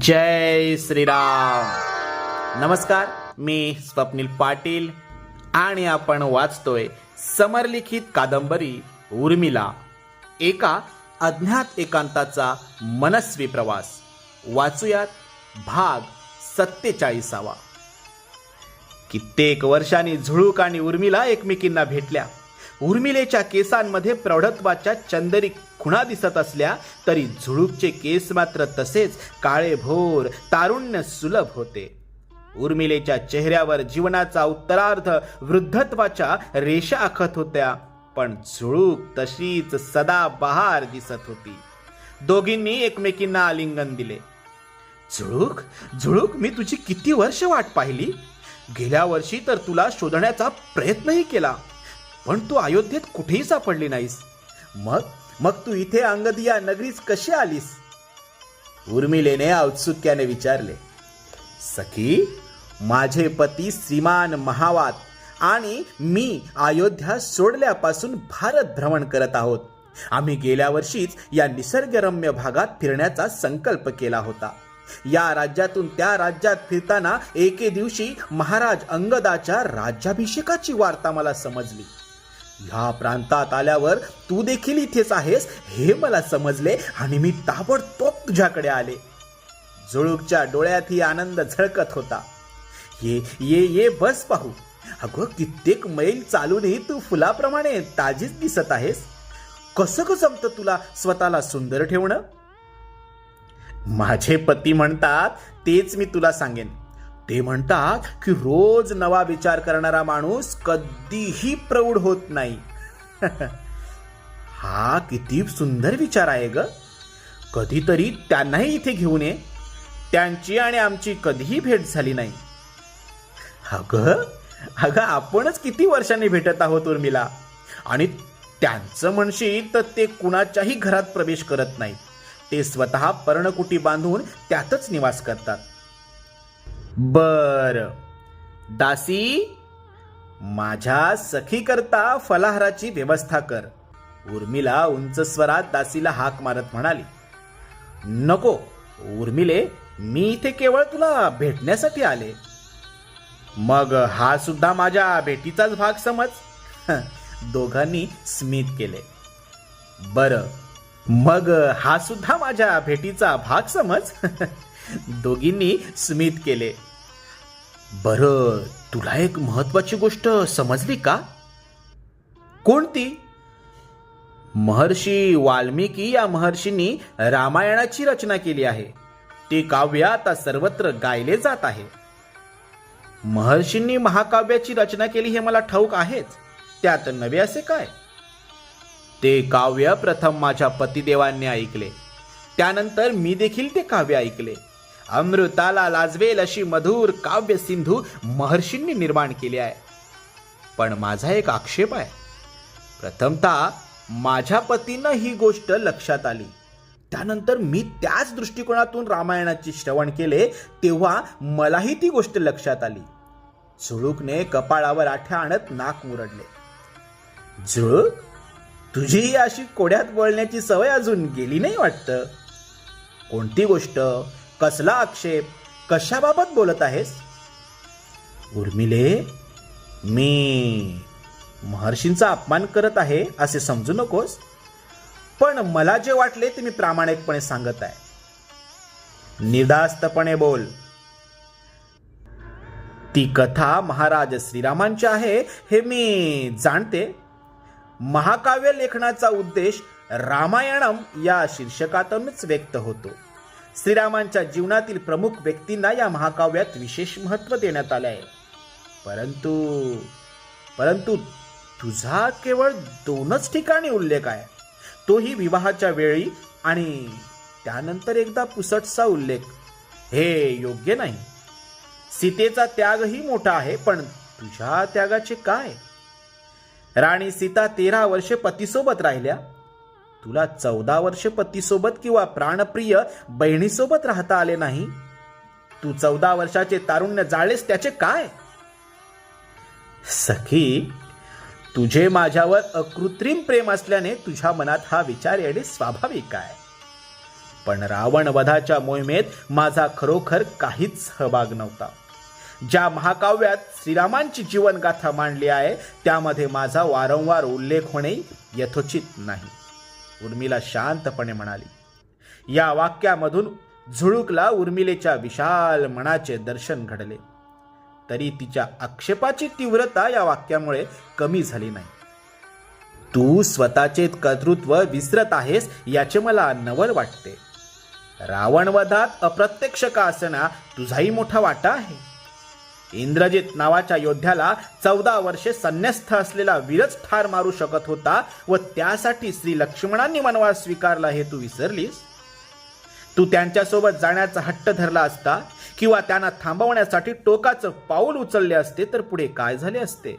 जय श्रीराम. नमस्कार मी स्वप्नील पाटील आणि आपण वाचतोय समरलिखित कादंबरी उर्मिला. एका अज्ञात एकांताचा मनस्वी प्रवास. वाचूयात भाग सत्तेचाळीसावा. कित्येक वर्षांनी झुळूक आणि उर्मिला एकमेकींना भेटल्या. उर्मिलेच्या केसांमध्ये प्रौढत्वाच्या चंदरी खुणा दिसत असल्या तरी झुळूकचे केस मात्र तसेच काळेभोर तारुण्य सुलभ होते. उर्मिलेच्या चेहऱ्यावर जीवनाचा उत्तरार्ध वृद्धत्वाच्या रेषा आखत होत्या पण झुळूक तशीच सदा बहार दिसत होती. दोघींनी एकमेकींना आलिंगन दिले. झुळूक? झुळूक मी तुझी किती वर्ष वाट पाहिली? गेल्या वर्षी तर तुला शोधण्याचा प्रयत्नही केला पण तू अयोध्येत कुठेही सापडली नाहीस. मग मग तू इथे अंगदिया नगरीच कशी आलीस? उर्मिलेने औत्सुक्याने विचारले सखी माझे पती श्रीमान महावात आणि मी अयोध्या सोडल्यापासून भारत भ्रमण करत आहोत. आम्ही गेल्या वर्षीच या निसर्गरम्य भागात फिरण्याचा संकल्प केला होता. या राज्यातून त्या राज्यात फिरताना एके दिवशी महाराज अंगदाच्या राज्याभिषेकाची वार्ता मला समजली. ह्या प्रांतात आल्यावर तू देखील इथेच आहेस हे मला समजले आणि मी ताबडतोब तुझ्याकडे आले. जुळूकच्या डोळ्यातही आनंद झळकत होता. ये ये ये बस पाहू. अगं कित्येक मैल चालूनही तू फुलाप्रमाणे ताजीच दिसत आहेस. कसं कसं जमतं तुला स्वतःला सुंदर ठेवणं? माझे पती म्हणतात तेच मी तुला सांगेन. ते म्हणतात की रोज नवा विचार करणारा माणूस कधीही प्रौढ होत नाही. हा किती सुंदर विचार आहे ग. कधीतरी त्यांनाही इथे घेऊन ये. त्यांची आणि आमची कधीही भेट झाली नाही. अगं अगं आपणच किती वर्षांनी भेटत आहोत उर्मिला. आणि त्यांचं म्हणशील तर ते कुणाच्याही घरात प्रवेश करत नाहीत. ते स्वतः पर्णकुटी बांधून त्यातच निवास करतात. बर. दासी माझ्या सखी करता फलाहाराची व्यवस्था कर. उर्मिला उंच स्वरात दासीला हाक मारत म्हणाली नको उर्मिले मी इथे केवळ तुला भेटण्यासाठी आले. मग हा सुद्धा माझ्या भेटीचाच भाग समज. दोघांनी स्मित केले. बर मग हा सुद्धा माझ्या भेटीचा भाग समज. दोघींनी स्मित केले. बर तुला एक महत्वाची गोष्ट समजली का? कोणती? महर्षी वाल्मिकी या महर्षींनी रामायणाची रचना केली आहे. ते काव्य आता सर्वत्र गायले जात आहे. महर्षींनी महाकाव्याची रचना केली हे मला ठाऊक आहेच. त्यात नवे असे काय? ते काव्य प्रथम माझ्या पतिदेवांनी ऐकले. त्यानंतर मी देखील ते काव्य ऐकले. अमृताला लाजवेल अशी मधुर काव्य सिंधू महर्षींनी निर्माण केली आहे. पण माझा एक आक्षेप आहे. प्रथमतः माझ्या पतीनं ही गोष्ट लक्षात आली. त्यानंतर मी त्याच दृष्टिकोनातून रामायणाचे श्रवण केले तेव्हा मलाही ती गोष्ट लक्षात आली. झुळूकने कपाळावर आठ्या आणत नाक मुरडले. झुळूक तुझीही अशी कोड्यात बोलण्याची सवय अजून गेली नाही वाटतं? कोणती गोष्ट? कसला आक्षेप? कशाबाबत बोलत आहेस? उर्मिले मी महर्षींचा अपमान करत आहे असे समजू नकोस. पण मला जे वाटले ते मी प्रामाणिकपणे सांगत आहे. निर्धास्तपणे बोल. ती कथा महाराज श्रीरामांची आहे हे मी जाणते. महाकाव्य लेखनाचा उद्देश रामायणम या शीर्षकातूनच व्यक्त होतो. श्रीरामांच्या जीवनातील प्रमुख व्यक्तींना या महाकाव्यात विशेष महत्त्व देण्यात आले आहे. परंतु परंतु तुझा केवळ दोनच ठिकाणी उल्लेख आहे. तोही विवाहाच्या वेळी आणि त्यानंतर एकदा पुसटचा उल्लेख. हे योग्य नाही. सीतेचा त्यागही मोठा आहे पण तुझ्या त्यागाचे काय? राणी सीता तेरा वर्षे पतीसोबत राहिल्या. तुला चौदा वर्ष पतीसोबत किंवा प्राणप्रिय बहिणीसोबत राहता आले नाही? तू चौदा वर्षाचे तारुण्य जाळेस त्याचे काय? सखी तुझे माझ्यावर अकृत्रिम प्रेम असल्याने तुझ्या मनात हा विचार येणे स्वाभाविक आहे. पण रावण वधाच्या मोहिमेत माझा खरोखर काहीच सहभाग नव्हता. ज्या महाकाव्यात श्रीरामांची जीवनगाथा मांडली आहे त्यामध्ये माझा वारंवार उल्लेख होणे यथोचित नाही. उर्मिला शांतपणे म्हणाली. या वाक्यामधून झुळूकला उर्मिलेच्या विशाल मनाचे दर्शन घडले. तरी तिच्या आक्षेपाची तीव्रता या वाक्यामुळे कमी झाली नाही. तू स्वतःचे कर्तृत्व विसरत आहेस याचे मला नवल वाटते. रावणवधात अप्रत्यक्ष का असणा तुझाही मोठा वाटा आहे. इंद्रजित नावाच्या योद्ध्याला चौदा वर्षे संन्यस्थ असलेला वीरच ठार मारू शकत होता व त्यासाठी श्री लक्ष्मणांनी वनवास स्वीकारला हे तू विसरलीस? तू त्यांच्यासोबत जाण्याचा हट्ट धरला असता किंवा त्यांना थांबवण्यासाठी टोकाचं पाऊल उचलले असते तर पुढे काय झाले असते?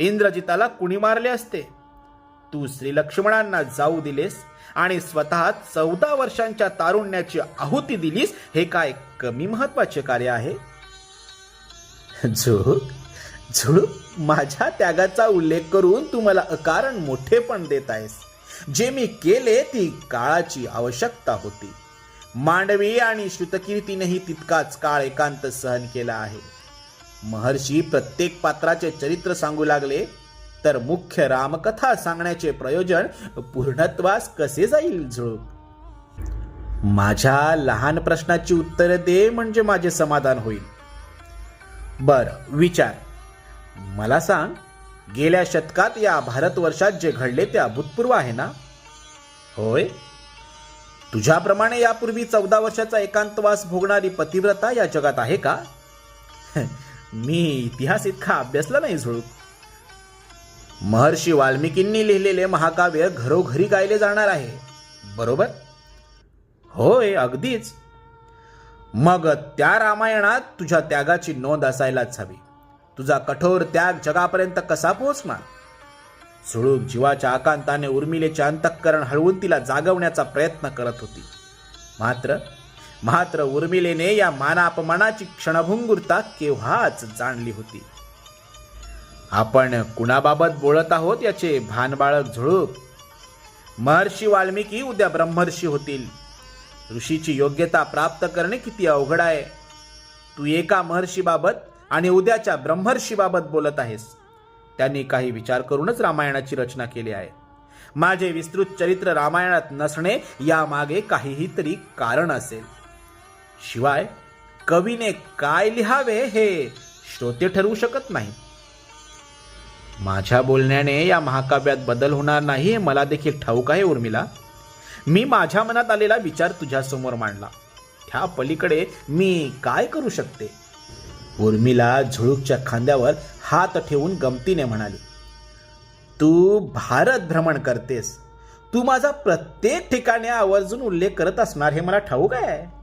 इंद्रजिताला कुणी मारले असते? तू श्री लक्ष्मणांना जाऊ दिलेस आणि स्वतः चौदा वर्षांच्या तारुण्याची आहुती दिलीस हे काय कमी महत्त्वाचे कार्य आहे? झुळूक? झुळूक? माझ्या त्यागाचा उल्लेख करून तू मला अकारण मोठेपण देत आहेस. जे मी केले ती काळाची आवश्यकता होती. मांडवी आणि श्रुतकीर्तीनेही तितकाच काळ एकांत सहन केला आहे. महर्षी प्रत्येक पात्राचे चरित्र सांगू लागले तर मुख्य रामकथा सांगण्याचे प्रयोजन पूर्णत्वास कसे जाईल झुळूक? माझ्या लहान प्रश्नाची उत्तरे दे म्हणजे माझे समाधान होईल. बर विचार. मला सांग गेल्या शतकात या भारतवर्षात जे घडले ते अभूतपूर्व आहे ना? होय. तुझ्याप्रमाणे यापूर्वी चौदा वर्षाचा एकांतवास भोगणारी पतिव्रता या जगात आहे का? मी इतिहास इतका अभ्यासला नाही झुळूक. महर्षी वाल्मिकींनी लिहिलेले महाकाव्य घरोघरी गायले जाणार आहे. बरोबर? होय अगदीच. मग त्या रामायणात तुझ्या त्यागाची नोंद असायलाच हवी. तुझा कठोर त्याग जगापर्यंत कसा पोहोचणार? सुळूक जीवाच्या आकांताने उर्मिलेचे अंतःकरण हळवून तिला जागवण्याचा प्रयत्न करत होती. मात्र मात्र उर्मिलेने या मानापमानाची क्षणभंगुरता केव्हाच जाणली होती? आपण कुणाबाबत बोलत आहोत याचे भान बाळक झुळूक? महर्षी वाल्मिकी उद्या ब्रह्मर्षी होतील. ऋषीची योग्यता प्राप्त करणे किती अवघड आहे? तू एका महर्षीबाबत आणि उद्याच्या ब्रह्मर्षीबाबत बोलत आहेस. त्यांनी काही विचार करूनच रामायणाची रचना केली आहे. माझे विस्तृत चरित्र रामायणात नसणे यामागे काहीही तरी कारण असेल. शिवाय कवीने काय लिहावे हे श्रोते ठरवू शकत नाही. माझ्या बोलण्याने या महाकाव्यात बदल होणार नाही हे मला देखील ठाऊक आहे उर्मिला. मी माझ्या मनात आलेला विचार तुझ्यासमोर मांडला. त्या पलीकडे मी काय करू शकते? उर्मिला झुळूकच्या खांद्यावर हात ठेवून गमतीने म्हणाली तू भारत भ्रमण करतेस. तू माझा प्रत्येक ठिकाणी आवर्जून उल्लेख करत असणार हे मला ठाऊक आहे.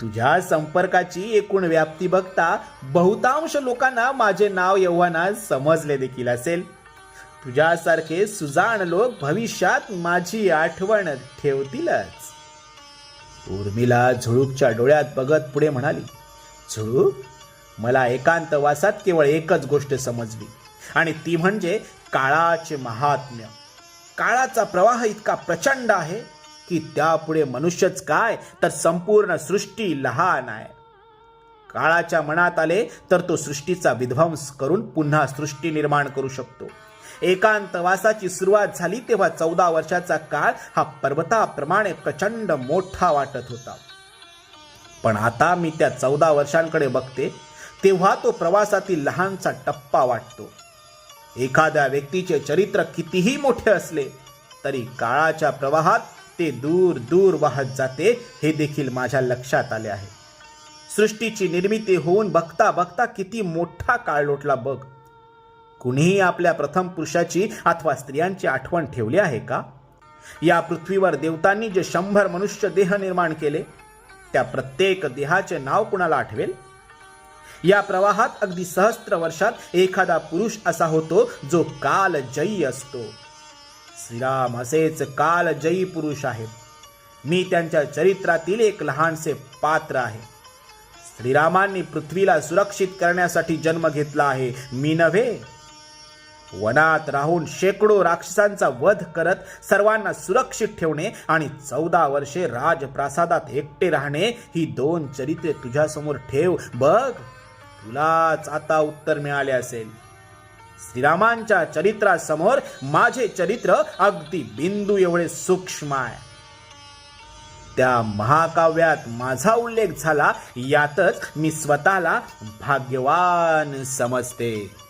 तुझ्या संपर्काची एकूण व्याप्ती बघता बहुतांश लोकांना माझे नाव यव्हानात समजले देखील असेल. तुझ्यासारखे सुजाण लोक भविष्यात माझी आठवण ठेवतीलच. उर्मिला झुळूकच्या डोळ्यात बघत पुढे म्हणाली झुळूक? मला एकांतवासात केवळ एकच गोष्ट समजली आणि ती म्हणजे काळाचे महात्म्य. काळाचा प्रवाह इतका प्रचंड आहे की त्यापुढे मनुष्यच काय तर संपूर्ण सृष्टी लहान आहे. काळाच्या मनात आले तर तो सृष्टीचा विध्वंस करून पुन्हा सृष्टी निर्माण करू शकतो. एकांतवासाची सुरुवात झाली तेव्हा चौदा वर्षाचा काळ हा पर्वताप्रमाणे प्रचंड मोठा वाटत होता. पण आता मी त्या चौदा वर्षांकडे बघते तेव्हा तो प्रवासातील लहानसा टप्पा वाटतो. एखाद्या व्यक्तीचे चरित्र कितीही मोठे असले तरी काळाच्या प्रवाहात ते दूर दूर वाहत जाते हे देखील माझ्या लक्षात आले आहे. सृष्टीची निर्मिती होऊन बघता बघता किती मोठा काळ लोटला बघ. कुणीही आपल्या प्रथम पुरुषाची अथवा स्त्रियांची आठवण ठेवली आहे का? या पृथ्वीवर देवतांनी जे शंभर मनुष्य देह निर्माण केले त्या प्रत्येक देहाचे नाव कुणाला आठवेल? या प्रवाहात अगदी सहस्त्र वर्षात एखादा पुरुष असा होतो जो काल जयी असतो. श्रीराम असेच कालजयी पुरुष आहेत मी त्यांच्या चरित्रातील एक लहानसे पात्र आहे. श्रीरामांनी पृथ्वीला सुरक्षित करण्यासाठी जन्म घेतला आहे. मी नव्हे. वनात राहून शेकडो राक्षसांचा वध करत सर्वांना सुरक्षित ठेवणे आणि चौदा वर्षे राजप्रासादात एकटे राहणे ही दोन चरित्रे तुझ्यासमोर ठेव. बघ तुलाच आता उत्तर मिळाले असेल. श्रीरामांच्या चरित्रासमोर माझे चरित्र अगदी बिंदू एवढे सूक्ष्म आहे. त्या महाकाव्यात माझा उल्लेख झाला यातच मी स्वतःला भाग्यवान समजते.